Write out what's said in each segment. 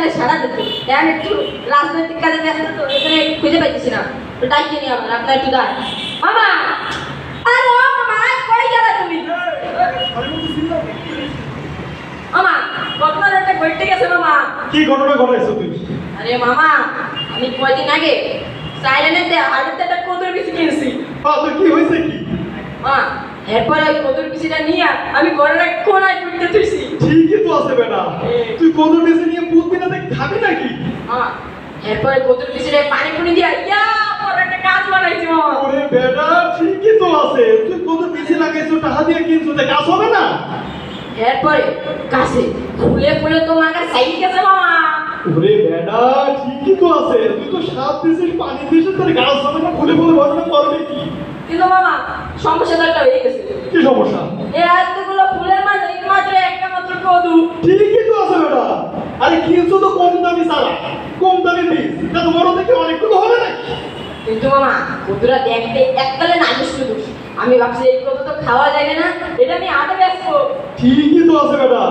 জানলে সারা দিত এখন একটু রাজনৈতিক কাজে ব্যস্ত তো এখানে খুঁজে পাইতেছি না। তো ডাকিয়ে নিয়ে আমার আপনার একটু দাঁড় মামা! আরে ও মামা কই গেলা তুমি? মামা ঘটনার একটা ঘটতে গেছে মামা। কি ঘটনা ঘটাইছো তুমি? আরে মামা আমি কয়দিন আগে সাইলেন্টে হাড়িতে একটা কদর বিচি কিনছি। তো কি হয়েছে কি? মা এরপরে কদর বিচিটা নিয়ে আমি এক কোনায় টুটতে তুইছি ঠিকই তো আছে বেটা। তুই কত বেশি নিয়ে বুদ্ধি না দেখ খাবি নাকি? মা এরপরে কদর বিচিটা পানি পুনি দিয়া ইয়া পরে একটা কাজ বানাইছি মামা। ওরে বেটা ঠিকই তো আছে। তুই কত বেশি লাগাইছো টাকা দিয়ে কিনছো তে কাজ হবে না? এরপরে কাছে ফুলে ফুলে তোমার কাছে সাইড গেছে মামা। ওরে বেটা ঠিকই তো আছে। তুই তো সাত দিছিস পানি দিছিস তোর গাছ হবে না? খুলে খুলে ভরনা করবে কি কিন্তু মামা সমস্যা তো একটা হয়ে গেছে। কি সমস্যা? এই এতগুলো ফুলের মাঝে মাত্র একটা মাত্র কদু। ঠিকই তো আছে বেটা। আরে কিনছো তো কম দামি সারা কম দামি বীজ। তা তোমার থেকে অনেকগুলো হবে না? কিন্তু মামা কদুরা দেখতে এককালে নাজস্ব দোষ আমি ভাবছি এই কদু তো খাওয়া যাবে না এটা আমি আটে ব্যস্ত। ঠিকই তো আছে বেটা।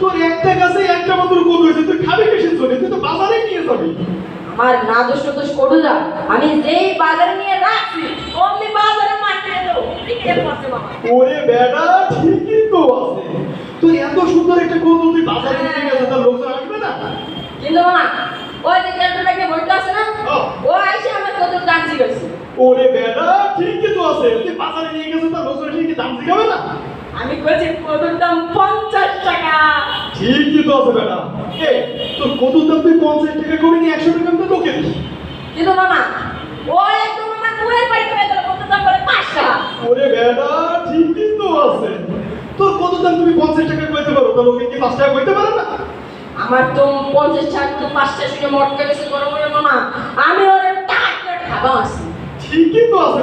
তোর একটা গাছে একটা মাত্র কত হয়েছে তুই খাবি কিসের জন্য? তুই তো বাজারে নিয়ে যাবি। আমার না দোষ তো দোষ কদুরা আমি যেই বাজারে নিয়ে রাখছি অমনি বাজারে মার্কেটে তো বিক্রি করছে মামা ওরে বেটা ঠিকই তো আছে। তুই এত সুন্দর একটা কত তুই বাজারে নিয়ে গেছে তার লোকজন আসবে না? কিন্তু মামা ওই যে ক্যালকুলেটারকে বইটা আছে না ও। আইসে আমার কদুর দাম জিজ্ঞেস ওরে বেটা ঠিকই তো আছে। তুই বাজারে নিয়ে গেছে তার লোকজন কি দাম শিখাবে না? আমি কইছি কদুর দাম পঞ্চাশ টাকা। ঠিকই তো আছে বেটা। এ তোর কত দাম তুই পঞ্চাশ টাকা করে নিয়ে একশো টাকা তো লোকে দিস। কিন্তু মামা ও একদম আমার দুয়ের বাড়ি করে দিল কত দাম করে পাঁচ টাকা ওরে বেটা ঠিকই তো আছে তোর কত দাম তুমি পঞ্চাশ টাকা কইতে পারো তার লোকে কি পাঁচ টাকা কইতে পারে না? আমার তো পঞ্চাশ টাকা তো পাঁচটা শুনে মটকা গেছে গরম করে মামা। আমি ওর টাকা খাবা আসি ঠিকই তো আছে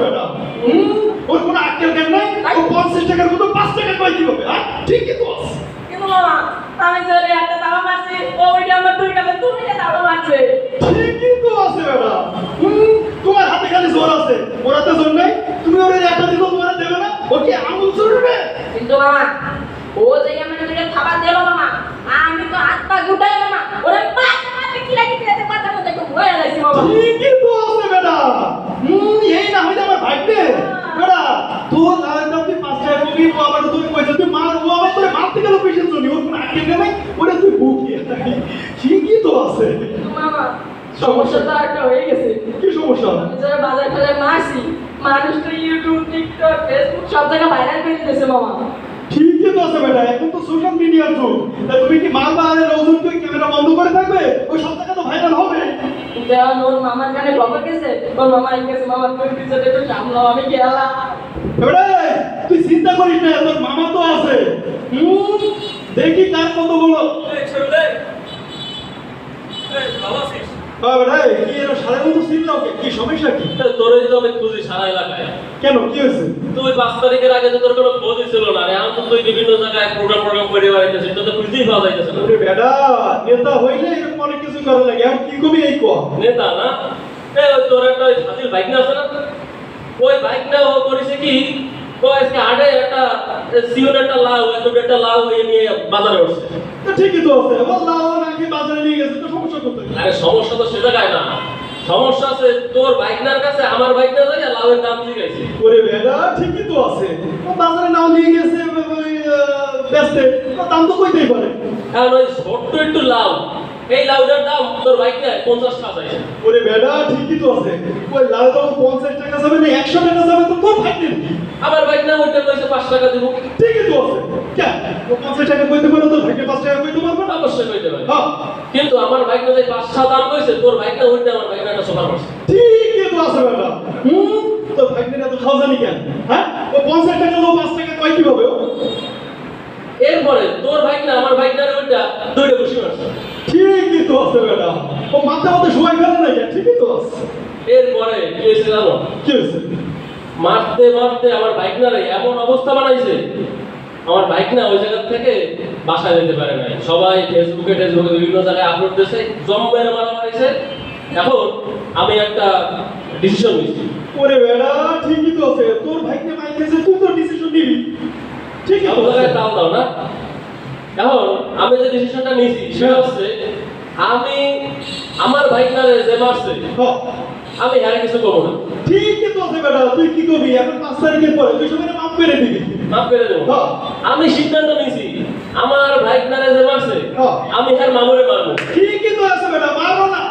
হুম, ওর কোনো আক্কেল জ্ঞান নাই? ও পঞ্চাশ টাকার মতো পাঁচ টাকা কয় কি হবে হ্যাঁ? ঠিকই তো আছে। কিন্তু মামা আমি জোরে একটা দাবা মারছি ও ওইটা আমার দুই কাছে তুমি দাবা মারছে ঠিকই তো আছে বেটা হুম, তোমার হাতে খালি জোর আছে ওর হাতে জোর নাই তুমি ওর একটা দিল তোমার দেবে না ও কি আঙুল চড়বে কিন্তু মামা ও যে আমার দুইটা খাবার দিল মামা আমি তো হাত পা গুটাই মামা ওরে পাঁচ মারতে কিলা কি দিতে পাতা মতো একটু ভয় লাগছে মামা ঠিকই তো আছে বেটা হুম, এই না হইলে আমার ভাইতে বেটা তোর দাম তুই পাঁচ টাকা কবি ও আবার তুমি পয়সা তুই মার ও আবার তোরে মারতে গেল পেশেন্ট জন্য ওর কোনো আক্কেল জ্ঞান নাই তুই বুকিয়ে ঠিকই তো আছে। সমস্যা? তো একটা হয়ে গেছে। কি সমস্যা? যারা বাজার টাজার মারছি মানুষ তো ইউটিউব টিকটক ফেসবুক সব জায়গায় ভাইরাল করে দিতেছে মামা ঠিকই তো আছে বেটা এখন তো সোশ্যাল মিডিয়ার যুগ। তা তুমি কি মারবা আরে লোকজন তুই ক্যামেরা বন্ধ করে থাকবে? ওই সব জায়গা তো ভাইরাল হবে। কিন্তু ওর মামার কানে খবর গেছে? ওর মামা গেছে মামা তোর পিছনে একটু সামলাও আমি গেলাম এবারে তুই চিন্তা করিস না তোর মামা তো আছে। দেখি কার কত বলো কি সমস্যা কি? তোরে আমি খুঁজি সারা এলাকায়। কেন কি হয়েছে? তুই পাঁচ তারিখের আগে তো তোর কোনো খোঁজই ছিল না রে। এখন তুই বিভিন্ন জায়গায় প্রোগ্রাম প্রোগ্রাম করে বেড়াইতেছিস তো তো খুঁজতেই পাওয়া যাইতেছে না। বেটা নেতা হইলে এরকম অনেক কিছু করা লাগে। এখন কি কবি এই কো নেতা না? তোর একটা বাইক না আছে না? ওই বাইক না ও করেছে কি ও আজকে হাটে একটা সিওর একটা লাউ এত একটা লাউ এ নিয়ে বাজারে উঠছে তো ঠিকই তো আছে বললাম নাকি বাজারে নিয়ে গেছে তো সমস্যা কোথায় আরে সমস্যা তো সে জায়গায় না সমস্যা আছে তোর বাইকনার কাছে আমার বাইক না যাই লাউয়ের দাম জিজ্ঞাসি ওরে বেটা ঠিকই তো আছে ও বাজারে নাও নিয়ে গেছে ওই, আহ, বেচতে তো দাম তো কইতেই পারে এখন ওই ছোট্ট একটু লাউ এই লাউডার দাম তোর বাইক নেয় পঞ্চাশ টাকা চাইছে। ওরে বেটা ঠিকই তো আছে। ওই লাউ দাম পঞ্চাশ টাকা যাবে না একশো টাকা যাবে তো তোর ভাই নেই আমার বাইক না ওইটা কইছে পাঁচ টাকা দিব। ঠিকই তো আছে। কেন ও পঞ্চাশ টাকা কইতে পারো তোর ভাইকে পাঁচ টাকা কইতে পারব? না অবশ্যই কইতে পারব। হ্যাঁ। কিন্তু আমার বাইক না যে পাঁচ টাকা দাম কইছে তোর বাইক না ওইটা আমার বাইক না একটা সোফার পাশে ঠিকই তো আছে বেটা হুম তোর ভাই নেই তো খাওয়া জানি কেন হ্যাঁ ও পঞ্চাশ টাকা লো পাঁচ টাকা কয় কীভাবে ও? এরপরে তোর বাইক না আমার বাইক না ওইটা দুইটা বসে মারছে ঠিকই তো আছে বেটা। ও মাথা মাথা সময় ফেলে না ঠিকই তো আছে। এরপরে কি হয়েছে জানো? কি হয়েছে? মারতে মারতে আমার বাইক না রে এমন অবস্থা বানাইছে। আমার বাইক না ওই জায়গা থেকে বাসায় যেতে পারে নাই। সবাই ফেসবুকে টেসবুকে বিভিন্ন জায়গায় আপলোড দিয়েছে জম্বের মারা এখন আমি একটা ডিসিশন নিচ্ছি। ওরে বেটা ঠিকই তো আছে। তোর ভাইকে মাইকেছে তুই তো ডিসিশন নিবি। তো আছে জায়গায় দাও দাও না। এখন আমি যে ডিসিশনটা নিয়েছি সেটা হচ্ছে আমি আমার ভাইকনারে যে মারছে হ্যাঁ আমি হ্যাঁ কিছু করব না। ঠিকই তো আছে বেটা তুই কি করবি? এখন পাঁচ তারিখের পরে তুই সবাই মাপ করে দিবি। মাপ করে দেবো। আমি সিদ্ধান্ত নিয়েছি আমার ভাইকনারে যে মারছে হ্যাঁ। আমি হ্যাঁ মামুরে মারবো। ঠিকই তো আছে বেটা মারব না।